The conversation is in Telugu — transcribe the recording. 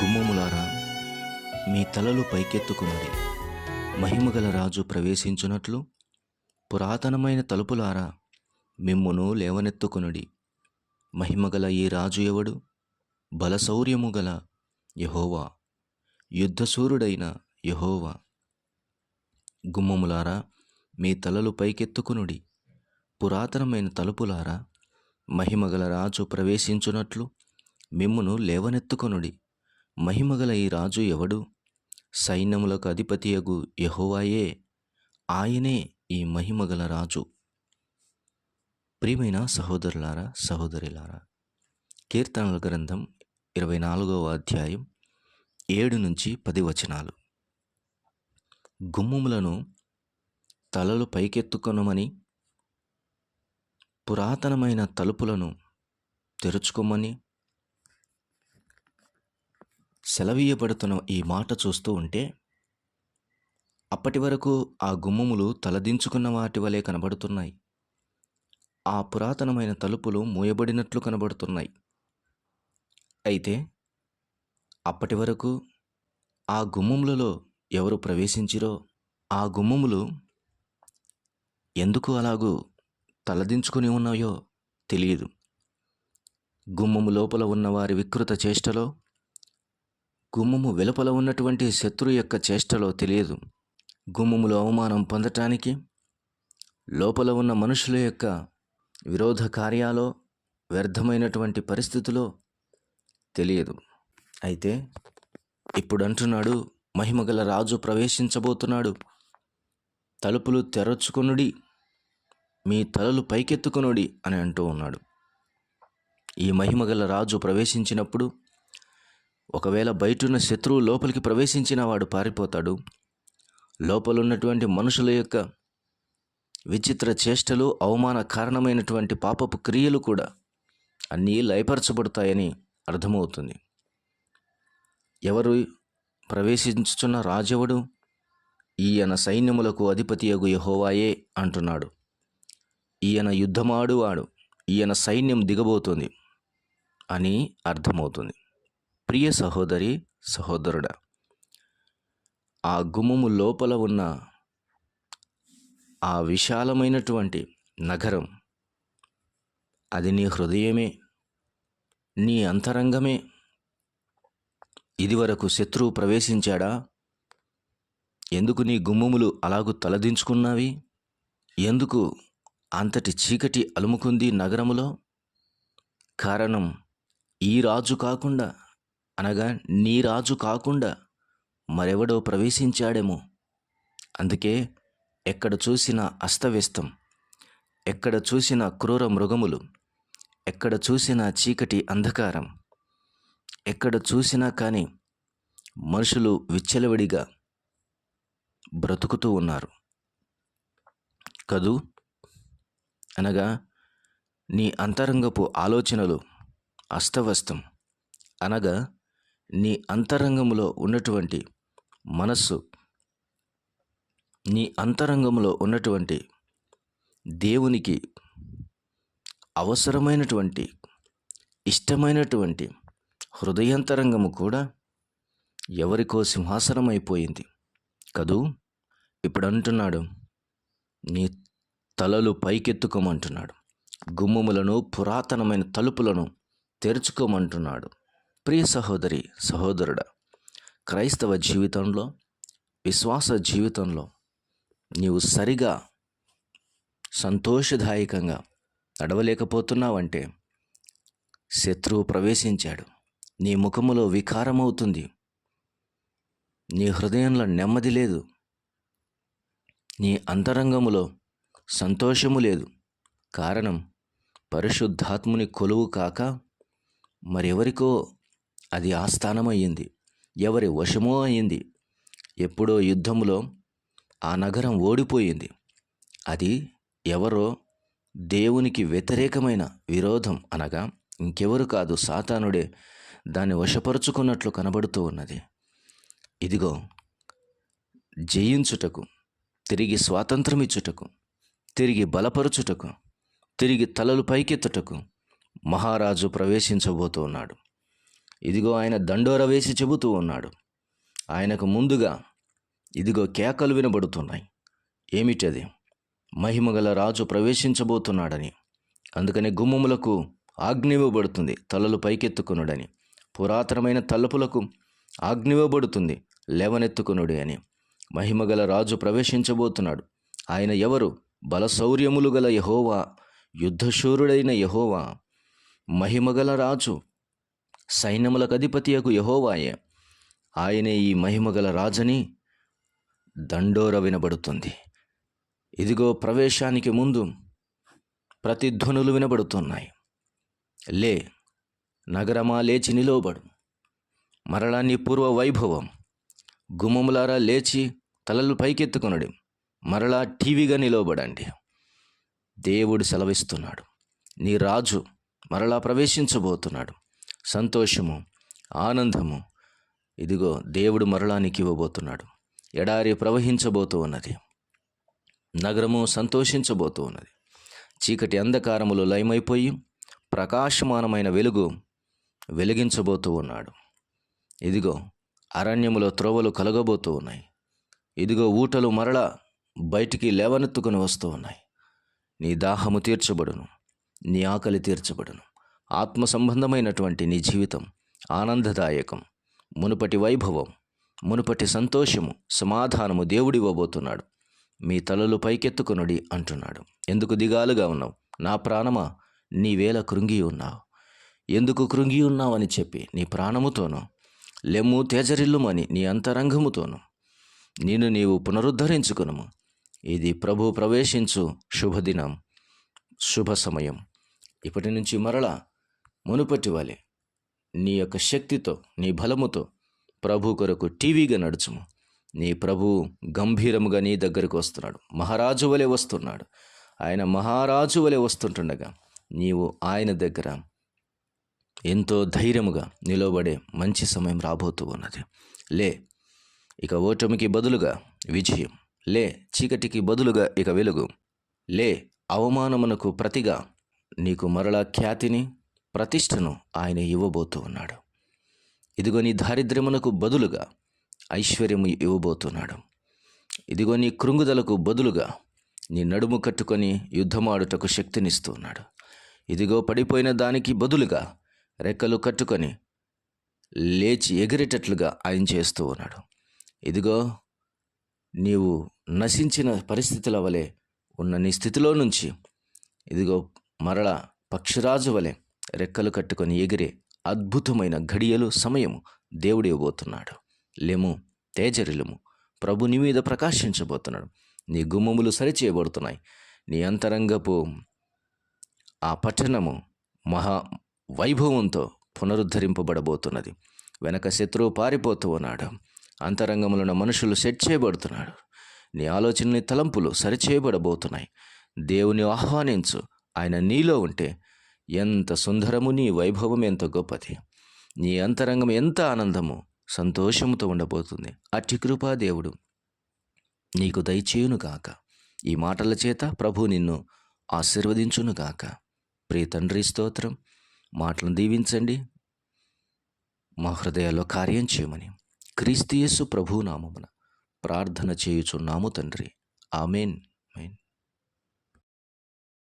గుమ్మములారా మీ తలలు పైకెత్తుకుమరి మహిమగల రాజు ప్రవేశించునట్లు పురాతనమైన తలుపులారా మిమ్మును లేవనెత్తుకునుడి. మహిమగల ఈ రాజు ఎవడు? బలశౌర్యము గల యహోవా. యుద్ధశూరుడైన యహోవా. గుమ్మములారా మీ తలలు పైకెత్తుకునుడి. పురాతనమైన తలుపులారా మహిమగల రాజు ప్రవేశించునట్లు మిమ్మును లేవనెత్తుకొనుడి. మహిమగల ఈ రాజు ఎవడు? సైన్యములకు అధిపతియగు యహోవాయే. ఆయనే ఈ మహిమగల రాజు. ప్రియమైన సహోదరులారా సహోదరులారా కీర్తనల గ్రంథం ఇరవై నాలుగవ అధ్యాయం ఏడు నుంచి పది వచనాలు. గుమ్మములను తలలు పైకెత్తుకొనమని పురాతనమైన తలుపులను తెరుచుకోమని సెలవీయబడుతున్న ఈ మాట చూస్తూ ఉంటే అప్పటి వరకు ఆ గుమ్మములు తలదించుకున్న వాటి వలె కనబడుతున్నాయి. ఆ పురాతనమైన తలుపులు మూయబడినట్లు కనబడుతున్నాయి. అయితే అప్పటి వరకు ఆ గుమ్మములలో ఎవరు ప్రవేశించిరో ఆ గుమ్మములు ఎందుకు అలాగూ తలదించుకుని ఉన్నాయో తెలియదు. గుమ్మము లోపల ఉన్న వారి వికృత చేష్టలో గుమ్మము వెలుపల ఉన్నటువంటి శత్రు యొక్క చేష్టలో తెలియదు. గుమ్మములో అవమానం పొందటానికి లోపల ఉన్న మనుషుల యొక్క విరోధ కార్యాలో వ్యర్థమైనటువంటి పరిస్థితిలో తెలియదు. అయితే ఇప్పుడు అంటున్నాడు మహిమగల రాజు ప్రవేశించబోతున్నాడు. తలుపులు తెరచుకొనుడి మీ తలలు పైకెత్తుకొనుడి అని అంటూ ఉన్నాడు. ఈ మహిమగల రాజు ప్రవేశించినప్పుడు ఒకవేళ బయటున్న శత్రువు లోపలికి ప్రవేశించిన వాడు పారిపోతాడు. లోపలున్నటువంటి మనుషుల యొక్క విచిత్ర చేష్టలు అవమాన కారణమైనటువంటి పాపపు క్రియలు కూడా అన్నీ లయపరచబడతాయని అర్థమవుతుంది. ఎవరు ప్రవేశించుచున్న రాజవుడు? ఈయన సైన్యములకు అధిపతియగు యహోవాయే అంటున్నాడు. ఈయన యుద్ధమాడు వాడు ఈయన సైన్యం దిగబోతుంది అని అర్థమవుతుంది. ప్రియ సహోదరి సహోదరుడా ఆ గుమ్మము లోపల ఉన్న ఆ విశాలమైనటువంటి నగరం అది నీ హృదయమే నీ అంతరంగమే. ఇదివరకు శత్రువు ప్రవేశించాడా? ఎందుకు నీ గుమ్మములు అలాగు తలదించుకున్నావి? ఎందుకు అంతటి చీకటి అలుముకుంది నగరములో? కారణం ఈ రాజు కాకుండా అనగా నీ రాజు కాకుండా మరెవడో ప్రవేశించాడేమో. అందుకే ఎక్కడ చూసిన అస్తవ్యస్తం ఎక్కడ చూసిన క్రూర మృగములు ఎక్కడ చూసిన చీకటి అంధకారం ఎక్కడ చూసినా కానీ మనుషులు విచ్చలవిడిగా బ్రతుకుతూ ఉన్నారు. కదూ? అనగా నీ అంతరంగపు ఆలోచనలు అస్తవ్యస్తం. అనగా నీ అంతరంగములో ఉన్నటువంటి మనస్సు నీ అంతరంగంలో ఉన్నటువంటి దేవునికి అవసరమైనటువంటి ఇష్టమైనటువంటి హృదయంతరంగము కూడా ఎవరికో సింహాసనం అయిపోయింది కదూ? ఇప్పుడు అంటున్నాడు నీ తలలు పైకెత్తుకోమంటున్నాడు. గుమ్మములను పురాతనమైన తలుపులను తెరుచుకోమంటున్నాడు. ప్రియ సహోదరి సహోదరుడా క్రైస్తవ జీవితంలో విశ్వాస జీవితంలో నీవు సరిగా సంతోషదాయకంగా నడవలేకపోతున్నావంటే శత్రువు ప్రవేశించాడు. నీ ముఖములో వికారమవుతుంది. నీ హృదయంలో నెమ్మది లేదు. నీ అంతరంగములో సంతోషము లేదు. కారణం పరిశుద్ధాత్ముని కొలువు కాక మరెవరికో అది ఆస్థానమయ్యింది. ఎవరి వశమో అయింది ఎప్పుడో యుద్ధములో ఆ నగరం ఓడిపోయింది. అది ఎవరో దేవునికి వ్యతిరేకమైన విరోధం అనగా ఇంకెవరు కాదు సాతానుడే దాన్ని వశపరుచుకున్నట్లు కనబడుతూ ఉన్నది. ఇదిగో జయించుటకు తిరిగి స్వాతంత్రం ఇచ్చుటకు తిరిగి బలపరుచుటకు తిరిగి తలలు పైకెత్తుటకు మహారాజు ప్రవేశించబోతూ ఉన్నాడు. ఇదిగో ఆయన దండోర వేసి చెబుతూ ఉన్నాడు. ఆయనకు ముందుగా ఇదిగో కేకలు వినబడుతున్నాయి. ఏమిటది? మహిమగల రాజు ప్రవేశించబోతున్నాడని. అందుకని గుమ్మములకు ఆజ్ఞ ఇవ్వబడుతుంది తలలు పైకెత్తుకునుడని. పురాతనమైన తలుపులకు ఆజ్ఞ ఇవ్వబడుతుంది లేవనెత్తుకునుడి అని. మహిమగల రాజు ప్రవేశించబోతున్నాడు. ఆయన ఎవరు? బలశౌర్యములు గల యహోవా యుద్ధశూరుడైన యహోవా. మహిమగల రాజు సైన్యములకు అధిపతియకు యహోవాయే. ఆయనే ఈ మహిమగల రాజని దండోర వినబడుతుంది. ఇదిగో ప్రవేశానికి ముందు ప్రతిధ్వనులు వినబడుతున్నాయి. లే నగరమా లేచి నిలవబడు. మరలా నీ పూర్వ వైభవం. గుమ్మములారా లేచి తలలు పైకెత్తుకొనడి. మరలా టీవీగా నిలవబడండి. దేవుడు సెలవిస్తున్నాడు. నీ రాజు మరలా ప్రవేశించబోతున్నాడు. సంతోషము ఆనందము. ఇదిగో దేవుడు మరలా నీకు ఇవ్వబోతున్నాడు ఎడారి ప్రవహించబోతూ ఉన్నది. నగరము సంతోషించబోతూ ఉన్నది. చీకటి అంధకారములు లయమైపోయి ప్రకాశమానమైన వెలుగు వెలిగించబోతూ ఉన్నాడు. ఇదిగో అరణ్యములో త్రోవలు కలగబోతూ ఉన్నాయి. ఇదిగో ఊటలు మరల బయటికి లేవనెత్తుకుని వస్తూ ఉన్నాయి. నీ దాహము తీర్చబడును నీ ఆకలి తీర్చబడును. ఆత్మ సంబంధమైనటువంటి నీ జీవితం ఆనందదాయకం మునుపటి వైభవం మునుపటి సంతోషము సమాధానము దేవుడివ్వబోతున్నాడు మీ తలలు పైకెత్తుకొనుడి అంటున్నాడు. ఎందుకు దిగాలుగా ఉన్నావు? నా ప్రాణమా? నీవేళ కృంగి ఉన్నావు. ఎందుకు కృంగి ఉన్నావని చెప్పి నీ ప్రాణముతోనూ లెమ్ము తేజరిల్లుమని నీ అంతరంగముతోనూ నేను నీవు పునరుద్ధరించుకును ఇది ప్రభు ప్రవేశించు శుభదినం శుభ సమయం. ఇప్పటి నుంచి మరలా మునుపటి వలె నీ యొక్క శక్తితో నీ బలముతో ప్రభు కొరకు టీవీగా నడుచుము. నీ ప్రభు గంభీరముగా నీ దగ్గరకు వస్తున్నాడు. మహారాజు వలె వస్తున్నాడు. ఆయన మహారాజు వలె వస్తుంటుండగా నీవు ఆయన దగ్గర ఎంతో ధైర్యముగా నిలబడే మంచి సమయం రాబోతూ ఉన్నది. లే ఇక ఓటమికి బదులుగా విజయం. లే చీకటికి బదులుగా ఇక వెలుగు. లే అవమానమునకు ప్రతిగా నీకు మరలా ఖ్యాతిని ప్రతిష్టను ఆయన ఇవ్వబోతూ ఉన్నాడు. ఇదిగో నీ దారిద్ర్యమునకు బదులుగా ఐశ్వర్యము ఇవ్వబోతున్నాడు. ఇదిగో నీ కృంగుదలకు బదులుగా నీ నడుము కట్టుకొని యుద్ధమాడుటకు శక్తినిస్తున్నాడు. ఇదిగో పడిపోయిన దానికి బదులుగా రెక్కలు కట్టుకొని లేచి ఎగిరేటట్లుగా ఆయన చేస్తూ ఉన్నాడు. ఇదిగో నీవు నశించిన పరిస్థితుల వలె ఉన్న నీ స్థితిలో నుంచి ఇదిగో మరల పక్షిరాజు వలె రెక్కలు కట్టుకొని ఎగిరే అద్భుతమైన ఘడియలు సమయము దేవుడు ఇవ్వబోతున్నాడు లెము తేజరిలము. ప్రభు నీ మీద ప్రకాశించబోతున్నాడు. నీ గుమ్మములు సరిచేయబడుతున్నాయి. నీ అంతరంగపు ఆ పట్టణము మహా వైభవంతో పునరుద్ధరింపబడబోతున్నది. వెనక శత్రువు పారిపోతూ ఉన్నాడు. అంతరంగములున్న మనుషులు సెట్ చేయబడుతున్నాడు. నీ ఆలోచనని తలంపులు సరిచేయబడబోతున్నాయి. దేవుని ఆహ్వానించు. ఆయన నీలో ఉంటే ఎంత సుందరము నీ వైభవం ఎంత గొప్పది. నీ అంతరంగం ఎంత ఆనందము సంతోషముతో ఉండబోతుంది. అట్టి కృపాదేవుడు నీకు దయచేయునుగాక ఈ మాటల చేత ప్రభు నిన్ను ఆశీర్వదించునుగాక ప్రియ తండ్రి స్తోత్రం. మాటలను దీవించండి. మా హృదయాల్లో కార్యం చేయమని క్రీస్తు యేసు ప్రభు నామమున ప్రార్థన చేయుచున్నాము తండ్రి. ఆమెన్.